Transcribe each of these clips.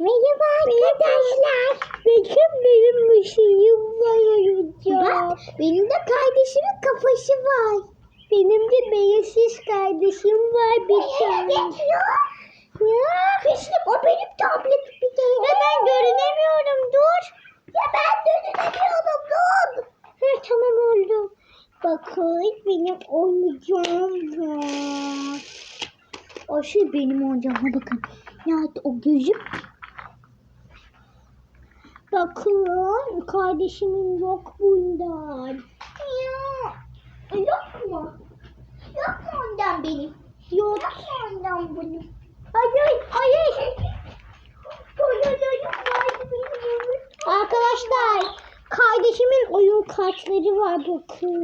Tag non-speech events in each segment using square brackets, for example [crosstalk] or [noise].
Merhaba arkadaşlar. Bakın benim şeyim var oyuncak. benim de kardeşimin kafası var. Benim de beyazsız kardeşim var bir tane. Ya. Kışlık o benim tablet bir de. Ya ben görünemiyorum dur. Ya ben görünemiyorum dur. Hı, tamam oldu. Bakın benim oyuncağım var. O şey benim oyuncağıma bakın. Nerede o gözüm? Bakın kardeşimin yok bundan. Ya, yok mu? Yok mu ondan benim? Yok. Yok mu ondan benim? Hayır, hayır. Arkadaşlar, kardeşimin oyun kartları var bakın.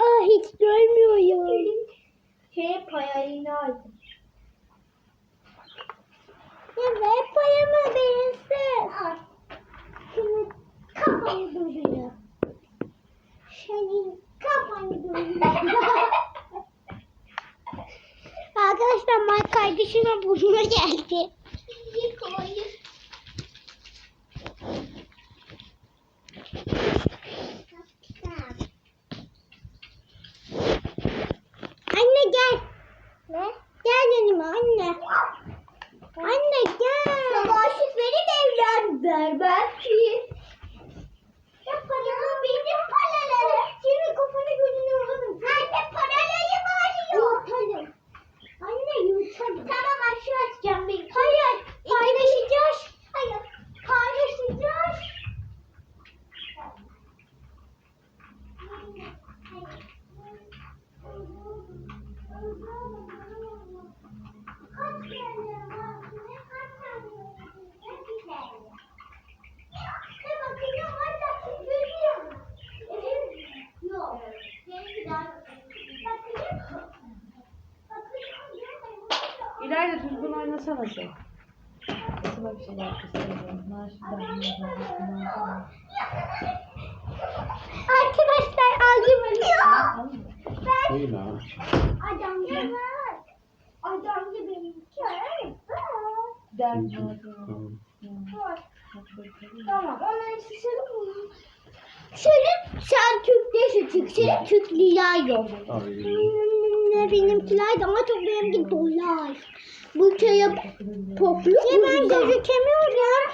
Ah hiç görmüyorum. Hep hayalini aldım. Ya payımı benimsin. Al. Senin kafanı duruyor. Senin kafanı duruyor. [laughs] Arkadaşlar Mike kardeşime burnuna geldi. Hayır. Anne gel. Ne? Gel yanıma anne. Anne gel. Savaşık verin evlen ver belki. Ya paranın benim paraları. Senin kafanı gözünü vurdum. Anne paraları var Yutalım. Anne yutalım. Tamam aşağı atacağım bir. Hayır. Paylaşacağız. Hayır. Paylaşacağız. İlayda oynasana sen. Nasıl bir şeyler kıstırdım. Arkadaşlar aldım. Ben İyi lan. adam gibi. Adam gibi. Derdi Tamam. Onları çıkaralım mı? Şöyle sen Türk değilsin Türk. Lira yok. Ne benimkiler de ama çok benimki dolar. Bu köye poplu. Ya ben gözükemiyorum.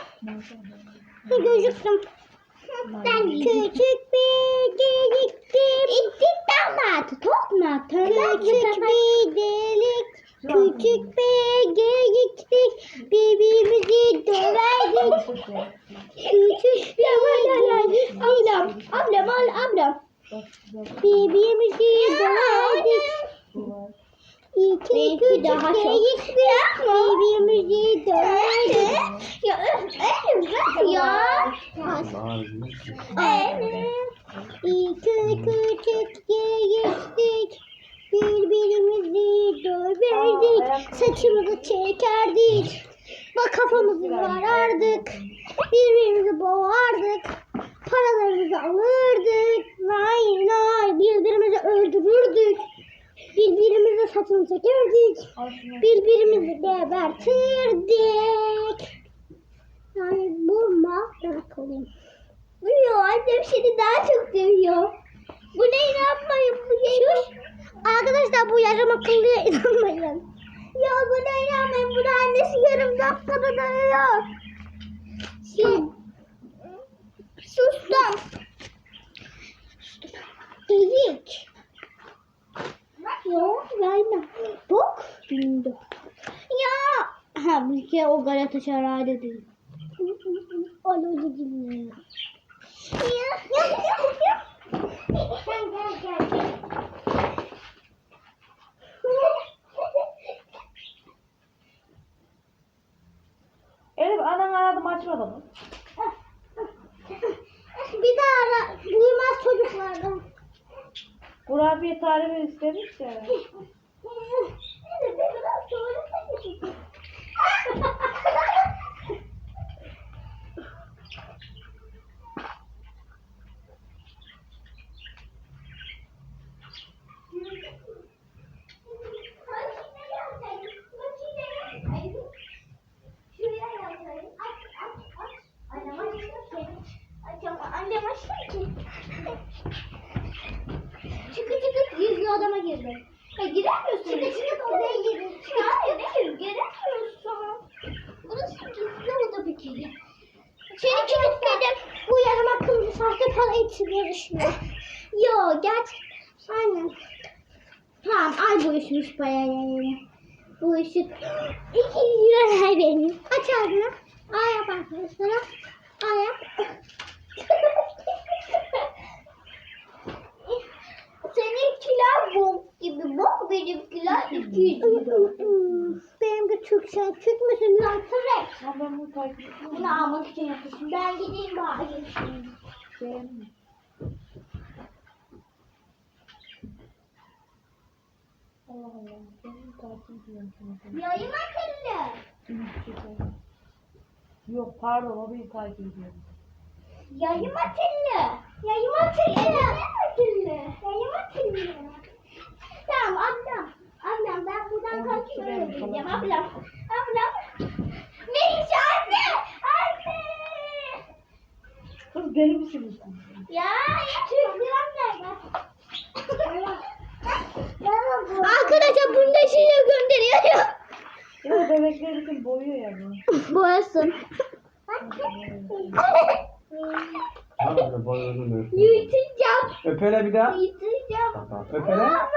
Ha, Gözüktüm. Ben küçük bir deliktim. İttik damat. Tokma. Küçük bir delik. Küçük bir deliktik. Birbirimizi döverdik. Küçük bir delik. Ablam. Ablam. Ablam. Birbirimizi döverdik. İki küçük daha çok. Birbirimizi döverdik. Ya öf ya. Evet. İki küçük geçtik. Birbirimizi döverdik. Saçımızı çekerdik. Bak kafamızı yarardık. Birbirimizi boğardık. Paralarımızı alırdık. Nay nay birbirimizi öldürürdük. Birbirimize saçını çekerdik. Birbirimizi gebertirdik. Yani bulma bırak olayım. Uyuyor annem seni daha çok seviyor. Bu ne inanmayın bu Sus. Arkadaşlar bu yarım akıllıya [laughs] inanmayın. Ya buna inanmayın. Bu da annesi yarım dakikada dönüyor. Sus. Sustum. Ezik. Yok verme. Bak. Bindi. Ya. Ha bir kere o Galatasaray'da değil. Alo dinle. Ya ya ya ya. Gel gel gel. Elif anan aradım açmadı mı? Bir daha ara. Duymaz çocuklardan. Kurabiye tarifi istemiş ya. [laughs] için yarışmıyor. Yo gerçekten. Aynen. Tamam ay bu üşmüş bayağı yani. Bu ışık. İki lira ver benim. Aç ağzını. Ay yap arkadaşlara. Ay yap. [laughs] Senin kilo bok gibi bok benim kilo 200 kilo. Benim de çok sen çıkmasın lan Sırek. Ama ben bunu takip etmiyorum. Bunu almak için yapmışım. Ben gideyim bari. Beğenmiyorum. Allah Allah. Ben bunu takip ediyorum sana. Yayın akıllı. Yok pardon o beni takip ediyor. Yayın akıllı. Yayın akıllı. Yayın akıllı. Yayın akıllı. Tamam ablam. Ablam ben buradan. Ablam. Ablam. Melis anne. Anne. Kız deli misiniz siz? Ya Türk liram nerede? Arkadaşlar bunu da size gönderiyorum. Ya için boyuyor ya bu. Boyasın. Hadi boyunu öpün. Yutacağım. Öpele bir daha. Yutacağım. Öpele. Ya ver.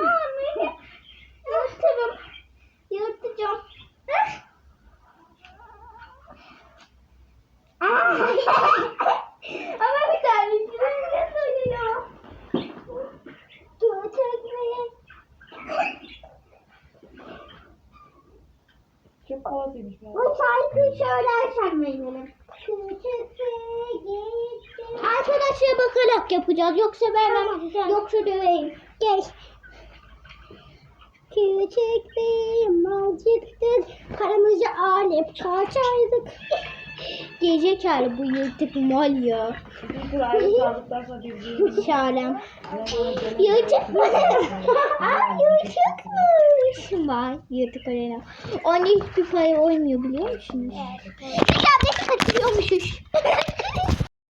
Ya ne? Yutarım. Yutacağım. Ama bir tanesini ne söylüyor? Gerçekten. Havalıymış ya. Bu şarkıyı söylersen benim. Arkadaşlar bakarak yapacağız. Yoksa ben yoksa döveyim. Gel. Küçük bir malcıktık. Karamızı alıp kaçardık. Gece kârı bu yırtık mal ya. Şalem. Yırtık mı? Aa yırtıkmış. Vay yırtık arena. Anne hiçbir pay oynuyor biliyor musunuz? Bir tane kaçırıyormuşuz.